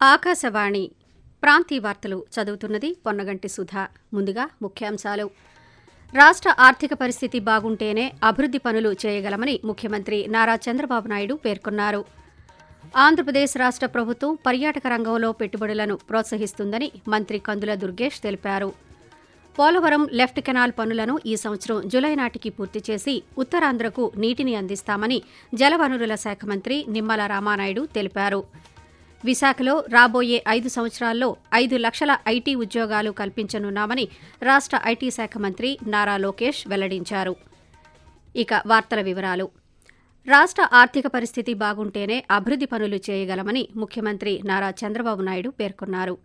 ఆకాశవాణి ప్రాంతీయ వార్తలు చదువుతున్నది పొన్నగంటి సుధా. ముందుగా ముఖ్యాంశాలు. రాష్ట్ర ఆర్థిక పరిస్థితి బాగుంటేనే అభివృద్ధి పనులు చేయగలమని ముఖ్యమంత్రి నారా చంద్రబాబు నాయుడు పేర్కొన్నారు. ఆంధ్రప్రదేశ్ రాష్ట్ర ప్రభుత్వం పర్యాటక రంగంలో పెట్టుబడులను ప్రోత్సహిస్తుందని మంత్రి కందుల దుర్గేష్ తెలిపారు. పోలవరం లెఫ్ట్ కెనాల్ పనులను ఈ సంవత్సరం జులై నాటికి పూర్తి చేసి ఉత్తరాంధ్రకు నీటిని అందిస్తామని జలవనరుల శాఖ మంత్రి నిమ్మల రామానాయుడు తెలిపారు. విశాఖలో రాబోయే ఐదు సంవత్సరాల్లో ఐదు లక్షల ఐటీ ఉద్యోగాలు కల్పించనున్నామని రాష్ట్ర ఐటీ శాఖ మంత్రి నారా లోకేష్ వెల్లడించారు. ఇక వార్తల వివరాలు. రాష్ట్ర ఆర్థిక పరిస్థితి బాగుంటేనే అభివృద్ధి పనులు చేయగలమని ముఖ్యమంత్రి నారా చంద్రబాబు నాయుడు పేర్కొన్నారు.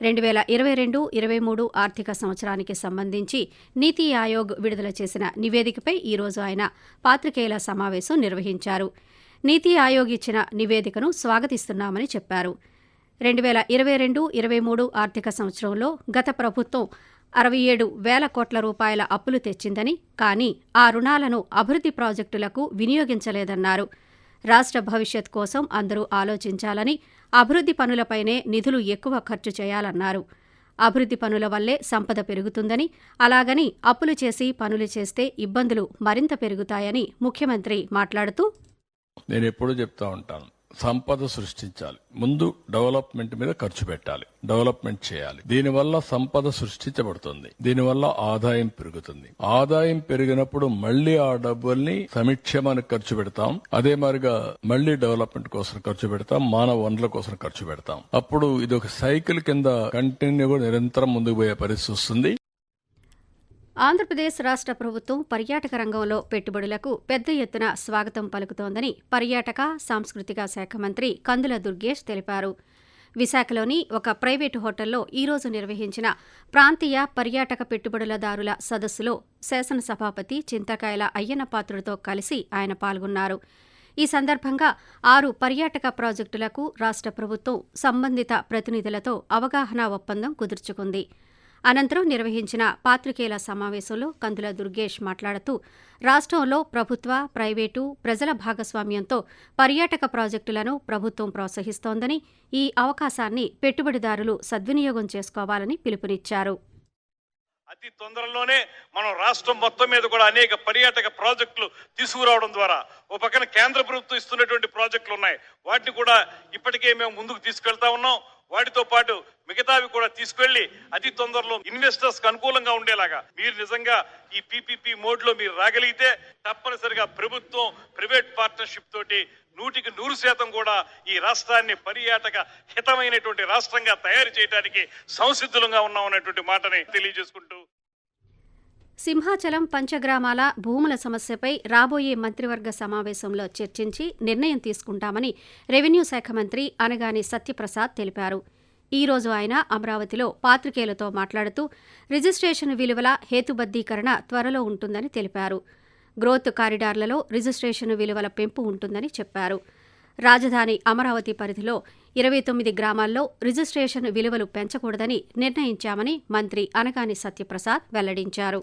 రెండు వేల ఇరవై రెండు ఇరవై మూడు ఆర్థిక సంవత్సరానికి సంబంధించి నీతి ఆయోగ్ విడుదల చేసిన నివేదికపై ఈరోజు ఆయన పాత్రికేయుల సమావేశం నిర్వహించారు. నీతి ఆయోగ్ ఇచ్చిన నివేదికను స్వాగతిస్తున్నామని చెప్పారు. రెండు వేల ఇరవై రెండు ఇరవై మూడు ఆర్థిక సంవత్సరంలో గత ప్రభుత్వం అరవై ఏడు వేల కోట్ల రూపాయల అప్పులు తెచ్చిందని కానీ ఆ రుణాలను అభివృద్ధి ప్రాజెక్టులకు వినియోగించలేదన్నారు. రాష్ట్ర భవిష్యత్ కోసం అందరూ ఆలోచించాలని అభివృద్ధి పనులపైనే నిధులు ఎక్కువ ఖర్చు చేయాలన్నారు. అభివృద్ధి పనుల వల్లే సంపద పెరుగుతుందని అలాగని అప్పులు చేసి పనులు చేస్తే ఇబ్బందులు మరింత పెరుగుతాయని ముఖ్యమంత్రి మాట్లాడుతూ నేను ఎప్పుడూ చెప్తా ఉంటాను సంపద సృష్టించాలి. ముందు డెవలప్మెంట్ మీద ఖర్చు పెట్టాలి డెవలప్మెంట్ చేయాలి. దీనివల్ల సంపద సృష్టించబడుతుంది దీనివల్ల ఆదాయం పెరుగుతుంది. ఆదాయం పెరిగినప్పుడు మళ్ళీ ఆ డబ్బుల్ని సంక్షేమానికి ఖర్చు పెడతాం అదే మాదిరిగా మళ్ళీ డెవలప్మెంట్ కోసం ఖర్చు పెడతాం మానవ వనరుల కోసం ఖర్చు పెడతాం. అప్పుడు ఇది ఒక సైకిల్ కింద కంటిన్యూగా నిరంతరం ముందుకు పోయే పరిస్థితి వస్తుంది. ఆంధ్రప్రదేశ్ రాష్ట్ర ప్రభుత్వం పర్యాటక రంగంలో పెట్టుబడులకు పెద్ద ఎత్తున స్వాగతం పలుకుతోందని పర్యాటక సాంస్కృతిక శాఖ మంత్రి కందుల దుర్గేష్ తెలిపారు. విశాఖలోని ఒక ప్రైవేటు హోటల్లో ఈరోజు నిర్వహించిన ప్రాంతీయ పర్యాటక పెట్టుబడులదారుల సదస్సులో శాసనసభాపతి చింతకాయల అయ్యన్నపాత్రుడితో కలిసి ఆయన పాల్గొన్నారు. ఈ సందర్భంగా ఆరు పర్యాటక ప్రాజెక్టులకు రాష్ట్ర ప్రభుత్వం సంబంధిత ప్రతినిధులతో అవగాహన ఒప్పందం కుదుర్చుకుంది. అనంతరం నిర్వహించిన పాత్రికేయుల సమావేశంలో కందుల దుర్గేష్ మాట్లాడుతూ రాష్ట్రంలో ప్రభుత్వ ప్రైవేటు ప్రజల భాగస్వామ్యంతో పర్యాటక ప్రాజెక్టులను ప్రభుత్వం ప్రోత్సహిస్తోందని ఈ అవకాశాన్ని పెట్టుబడిదారులు సద్వినియోగం చేసుకోవాలని పిలుపునిచ్చారు. అతి తొందరలోనే మనం రాష్ట్రం మొత్తం మీద కూడా అనేక పర్యాటక ప్రాజెక్టులు తీసుకురావడం ద్వారా ఓ పక్కన కేంద్ర ప్రభుత్వం ఇస్తున్నటువంటి ప్రాజెక్టులు ఉన్నాయి. వాటిని కూడా ఇప్పటికే మేము ముందుకు తీసుకెళ్తా ఉన్నాం. వాటితో పాటు మిగతావి కూడా తీసుకెళ్ళి అతి తొందరలో ఇన్వెస్టర్స్కు అనుకూలంగా ఉండేలాగా మీరు నిజంగా ఈ పీపీపీ మోడ్లో మీరు రాగలిగితే తప్పనిసరిగా ప్రభుత్వం ప్రైవేట్ పార్ట్నర్షిప్ తోటి నూటికి నూరు శాతం కూడా ఈ రాష్ట్రాన్ని పర్యాటక హితమైనటువంటి రాష్ట్రంగా తయారు చేయడానికి సంసిద్ధులంగా ఉన్నామనేటువంటి మాటని తెలియజేసుకుంటూ సింహాచలం పంచగ్రామాల భూముల సమస్యపై రాబోయే మంత్రివర్గ సమావేశంలో చర్చించి నిర్ణయం తీసుకుంటామని రెవెన్యూ శాఖ మంత్రి అనగాని సత్యప్రసాద్ తెలిపారు. ఈ రోజు ఆయన అమరావతిలో పాత్రికేయులతో మాట్లాడుతూ రిజిస్ట్రేషన్ విలువల హేతుబద్దీకరణ త్వరలో ఉంటుందని తెలిపారు. గ్రోత్ కారిడార్లలో రిజిస్ట్రేషన్ విలువల పెంపు ఉంటుందని చెప్పారు. రాజధాని అమరావతి పరిధిలో ఇరవై తొమ్మిది గ్రామాల్లో రిజిస్ట్రేషన్ విలువలు పెంచకూడదని నిర్ణయించామని మంత్రి అనగాని సత్యప్రసాద్ వెల్లడించారు.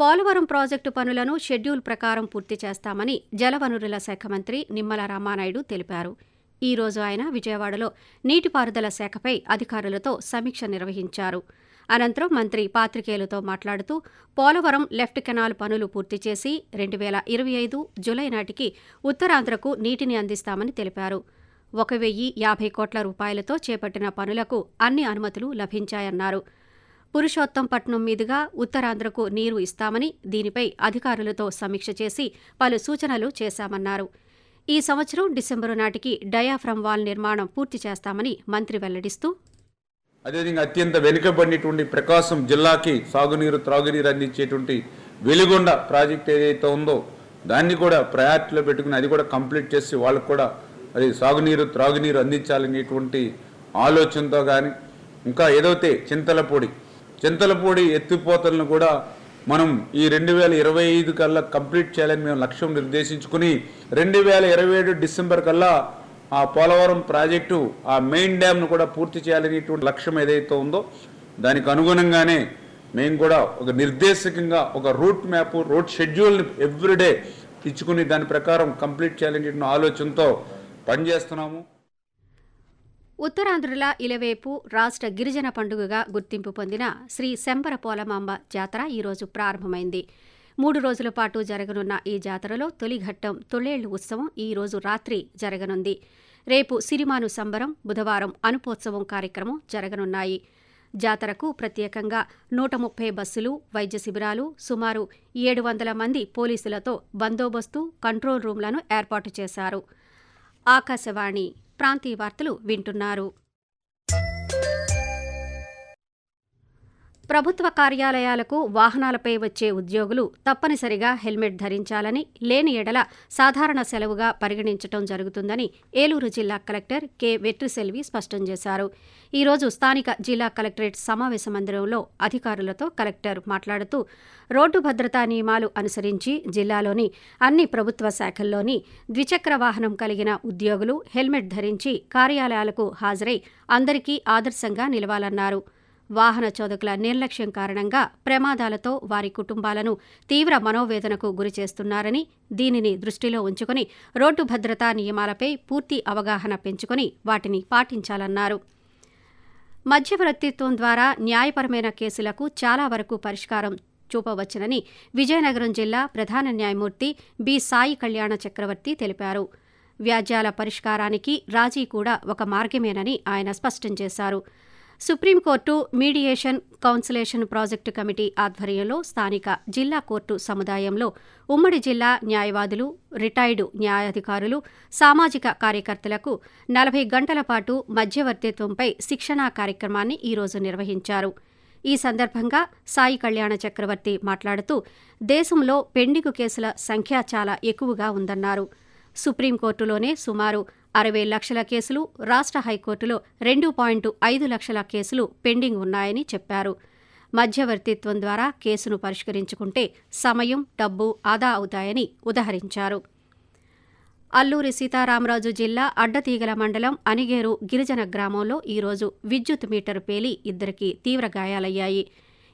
పోలవరం ప్రాజెక్టు పనులను షెడ్యూల్ ప్రకారం పూర్తి చేస్తామని జలవనరుల శాఖ మంత్రి నిమ్మల రామానాయుడు తెలిపారు. ఈ రోజు ఆయన విజయవాడలో నీటిపారుదల శాఖపై అధికారులతో సమీక్ష నిర్వహించారు. అనంతరం మంత్రి పాత్రికేయులతో మాట్లాడుతూ పోలవరం లెఫ్ట్ కెనాల్ పనులు పూర్తి చేసి రెండు వేల ఇరవై ఐదు జులై నాటికి ఉత్తరాంధ్రకు నీటిని అందిస్తామని తెలిపారు. ఒక వెయ్యి యాభై కోట్ల రూపాయలతో చేపట్టిన పనులకు అన్ని అనుమతులు లభించాయన్నారు. పురుషోత్తంపట్నం మీదుగా ఉత్తరాంధ్రకు నీరు ఇస్తామని దీనిపై అధికారులతో సమీక్ష చేసి పలు సూచనలు చేశామన్నారు. ఈ సంవత్సరం డిసెంబరు నాటికి డయాఫ్రమ్ వాల్ నిర్మాణం పూర్తి చేస్తామని మంత్రి వెల్లడిస్తూ అదేవిధంగా అత్యంత వెనుకబడినటువంటి ప్రకాశం జిల్లాకి సాగునీరు త్రాగునీరు అందించేటువంటి వెలిగొండ ప్రాజెక్ట్ ఏదైతే ఉందో దాన్ని కూడా ప్రయారిటీలో పెట్టుకుని అది కూడా కంప్లీట్ చేసి వాళ్ళకు కూడా అది సాగునీరు త్రాగునీరు అందించాలనేటువంటి ఆలోచనతో కానీ ఇంకా ఏదైతే చింతలపొడి చింతలపూడి ఎత్తిపోతలను కూడా మనం ఈ రెండు వేల ఇరవై ఐదు కల్లా కంప్లీట్ చేయాలని మేము లక్ష్యం నిర్దేశించుకుని రెండు వేల ఇరవై ఏడు డిసెంబర్ కల్లా ఆ పోలవరం ప్రాజెక్టు ఆ మెయిన్ డ్యామ్ను కూడా పూర్తి చేయాలనేటువంటి లక్ష్యం ఏదైతే ఉందో దానికి అనుగుణంగానే మేము కూడా ఒక నిర్దేశకంగా ఒక రూట్ మ్యాప్ రూట్ షెడ్యూల్ని ఎవ్రీడే ఇచ్చుకుని దాని ప్రకారం కంప్లీట్ చేయాలనేటువంటి ఆలోచనతో పనిచేస్తున్నాము. ఉత్తరాంధ్రుల ఇలవేపు రాష్ట్ర గిరిజన పండుగగా గుర్తింపు పొందిన శ్రీ శంబర పోలమాంబ జాతర ఈరోజు ప్రారంభమైంది. మూడు రోజుల పాటు జరగనున్న ఈ జాతరలో తొలిఘట్టం తొలేళ్ళు ఉత్సవం ఈ రోజు రాత్రి జరగనుంది. రేపు సిరిమాను సంబరం బుధవారం అనుపోత్సవం కార్యక్రమం జరగనున్నాయి. జాతరకు ప్రత్యేకంగా నూట ముప్పై బస్సులు వైద్య శిబిరాలు సుమారు ఏడు వందల మంది పోలీసులతో బందోబస్తు కంట్రోల్ రూమ్లను ఏర్పాటు చేశారు. ఆకాశవాణి ప్రాంతీయ వార్తలు వింటున్నారు. ప్రభుత్వ కార్యాలయాలకు వాహనాలపై వచ్చే ఉద్యోగులు తప్పనిసరిగా హెల్మెట్ ధరించాలని లేని ఎడల సాధారణ సెలవుగా పరిగణించడం జరుగుతుందని ఏలూరు జిల్లా కలెక్టర్ కె. వెట్రిసెల్వి స్పష్టం చేశారు. ఈ రోజు స్థానిక జిల్లా కలెక్టరేట్ సమావేశ మందిరంలో అధికారులతో కలెక్టర్ మాట్లాడుతూ రోడ్డు భద్రతా నియమాలు అనుసరించి జిల్లాలోని అన్ని ప్రభుత్వ శాఖల్లోని ద్విచక్ర వాహనం కలిగిన ఉద్యోగులు హెల్మెట్ ధరించి కార్యాలయాలకు హాజరై అందరికీ ఆదర్శంగా నిలవాలన్నారు. వాహన చోదకుల నిర్లక్ష్యం కారణంగా ప్రమాదాలతో వారి కుటుంబాలను తీవ్ర మనోవేదనకు గురిచేస్తున్నారని దీనిని దృష్టిలో ఉంచుకుని రోడ్డు భద్రతా నియమాలపై పూర్తి అవగాహన పెంచుకుని వాటిని పాటించాలన్నారు. మధ్యవర్తిత్వం ద్వారా న్యాయపరమైన కేసులకు చాలా వరకు పరిష్కారం చూపవచ్చునని విజయనగరం జిల్లా ప్రధాన న్యాయమూర్తి బి సాయి కళ్యాణ చక్రవర్తి తెలిపారు. వ్యాజ్యాల పరిష్కారానికి రాజీ కూడా ఒక మార్గమేనని ఆయన స్పష్టం చేశారు. Supreme court mediation conciliation project committee ఆధ్వర్యంలో స్థానిక జిల్లా కోర్టు సముదాయంలో ఉమ్మడి జిల్లా న్యాయవాదులు రిటైర్డు న్యాయాధికారులు సామాజిక కార్యకర్తలకు నలభై గంటల పాటు మధ్యవర్తిత్వంపై శిక్షణా కార్యక్రమాన్ని ఈరోజు నిర్వహించారు. ఈ సందర్భంగా సాయి కళ్యాణ చక్రవర్తి మాట్లాడుతూ దేశంలో పెండింగు కేసుల సంఖ్య చాలా ఎక్కువగా ఉందన్నారు. సుప్రీంకోర్టులోనే సుమారు అరవై లక్షల కేసులు రాష్ట్ర హైకోర్టులో రెండు పాయింట్ ఐదు లక్షల కేసులు పెండింగ్ ఉన్నాయని చెప్పారు. మధ్యవర్తిత్వం ద్వారా కేసును పరిష్కరించుకుంటే సమయం డబ్బు ఆదా అవుతాయని ఉదహరించారు. అల్లూరి సీతారామరాజు జిల్లా అడ్డతీగల మండలం అనిగేరు గిరిజన గ్రామంలో ఈరోజు విద్యుత్ మీటర్ పేలి ఇద్దరికి తీవ్ర గాయాలయ్యాయి.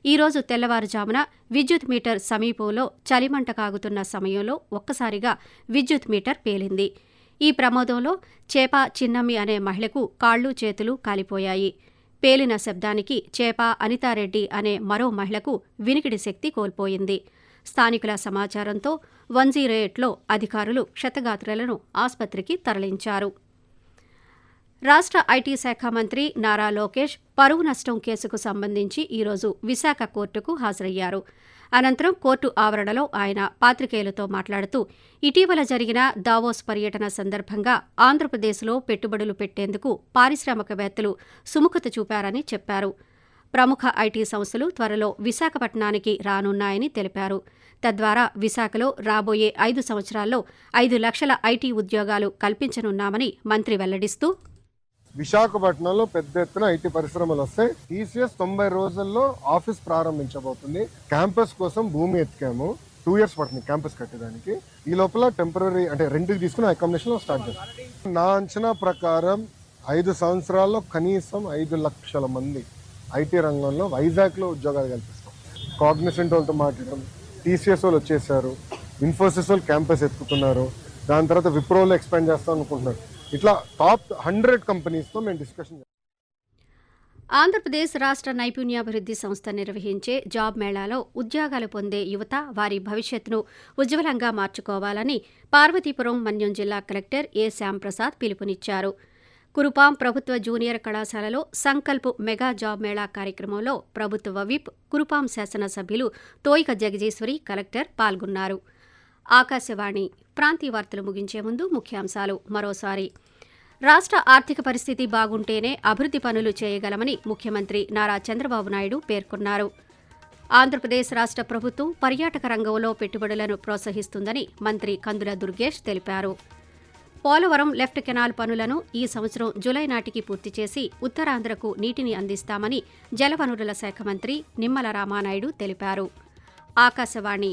ఈరోజు తెల్లవారుజామున విద్యుత్ మీటర్ సమీపంలో చలిమంట కాగుతున్న సమయంలో ఒక్కసారిగా విద్యుత్ మీటర్ పేలింది. ఈ ప్రమాదంలో చేప చిన్నమ్మి అనే మహిళకు కాళ్ళు చేతులు కాలిపోయాయి. పేలిన శబ్దానికి చేప అనితారెడ్డి అనే మరో మహిళకు వినికిడి శక్తి కోల్పోయింది. స్థానికుల సమాచారంతో వన్ జీరో ఎయిట్లో అధికారులు క్షతగాత్రులను ఆసుపత్రికి తరలించారు. రాష్ట్ర ఐటీ శాఖ మంత్రి నారా లోకేష్ పరువు నష్టం కేసుకు సంబంధించి ఈరోజు విశాఖ కోర్టుకు హాజరయ్యారు. అనంతరం కోర్టు ఆవరణలో ఆయన పాత్రికేయులతో మాట్లాడుతూ ఇటీవల జరిగిన దావోస్ పర్యటన సందర్భంగా ఆంధ్రప్రదేశ్లో పెట్టుబడులు పెట్టేందుకు పారిశ్రామికవేత్తలు సుముఖత చూపారని చెప్పారు. ప్రముఖ ఐటీ సంస్థలు త్వరలో విశాఖపట్నానికి రానున్నాయని తెలిపారు. తద్వారా విశాఖలో రాబోయే ఐదు సంవత్సరాల్లో ఐదు లక్షల ఐటీ ఉద్యోగాలు కల్పించనున్నామని మంత్రి వెల్లడిస్తూ విశాఖపట్నంలో పెద్ద ఎత్తున ఐటీ పరిశ్రమలు వస్తాయి. టీసీఎస్ తొంభై రోజుల్లో ఆఫీస్ ప్రారంభించబోతుంది. క్యాంపస్ కోసం భూమి ఎత్తికాము. టూ ఇయర్స్ పడుతుంది క్యాంపస్ కట్టడానికి ఈ లోపల టెంపరీ అంటే రెంట్కి తీసుకుని అకామిడేషన్ స్టార్ట్ చేస్తాం. నా అంచనా ప్రకారం ఐదు సంవత్సరాల్లో కనీసం ఐదు లక్షల మంది ఐటీ రంగంలో వైజాగ్లో ఉద్యోగాలు కల్పిస్తాం. కాగ్నిసెంట్ వాళ్ళతో మాట్లాడడం టీసీఎస్ వాళ్ళు వచ్చేసారు. ఇన్ఫోసిస్ వాళ్ళు క్యాంపస్ ఎత్తుకుతున్నారు. దాని తర్వాత విప్రోలో ఎక్స్పాండ్ చేస్తాం అనుకుంటున్నారు. ఇట్లా టాప్ హండ్రెడ్ కంపెనీస్తో మేము డిస్కషన్ ఆంధ్రప్రదేశ్ రాష్ట్ర నైపుణ్యాభివృద్ధి సంస్థ నిర్వహించే జాబ్ మేళాలో ఉద్యోగాలు పొందే యువత వారి భవిష్యత్తును ఉజ్వలంగా మార్చుకోవాలని పార్వతీపురం మన్యం జిల్లా కలెక్టర్ ఏ శ్యాంప్రసాద్ పిలుపునిచ్చారు. కురుపాం ప్రభుత్వ జూనియర్ కళాశాలలో సంకల్ప్ మెగా జాబ్ మేళా కార్యక్రమంలో ప్రభుత్వ విప్ కురుపాం శాసనసభ్యులు తోయిక జగజీశ్వరి కలెక్టర్ పాల్గొన్నారు. ఆకాశవాణి ప్రాంతీయ వార్తలు ముగించే ముందు ముఖ్యాంశాలు. మరోసారి రాష్ట్ర ఆర్థిక పరిస్థితి బాగుంటేనే అభివృద్ధి పనులు చేయగలమని ముఖ్యమంత్రి నారా చంద్రబాబు నాయుడు పేర్కొన్నారు. ఆంధ్రప్రదేశ్ రాష్ట్ర ప్రభుత్వం పర్యాటక రంగంలో పెట్టుబడులను ప్రోత్సహిస్తుందని మంత్రి కందుల దుర్గేష్ తెలిపారు. పోలవరం లెఫ్ట్ కెనాల్ పనులను ఈ సంవత్సరం జులై నాటికి పూర్తి చేసి ఉత్తరాంధ్రకు నీటిని అందిస్తామని జలవనరుల శాఖ మంత్రి నిమ్మల రామానాయుడు తెలిపారు. ఆకాశవాణి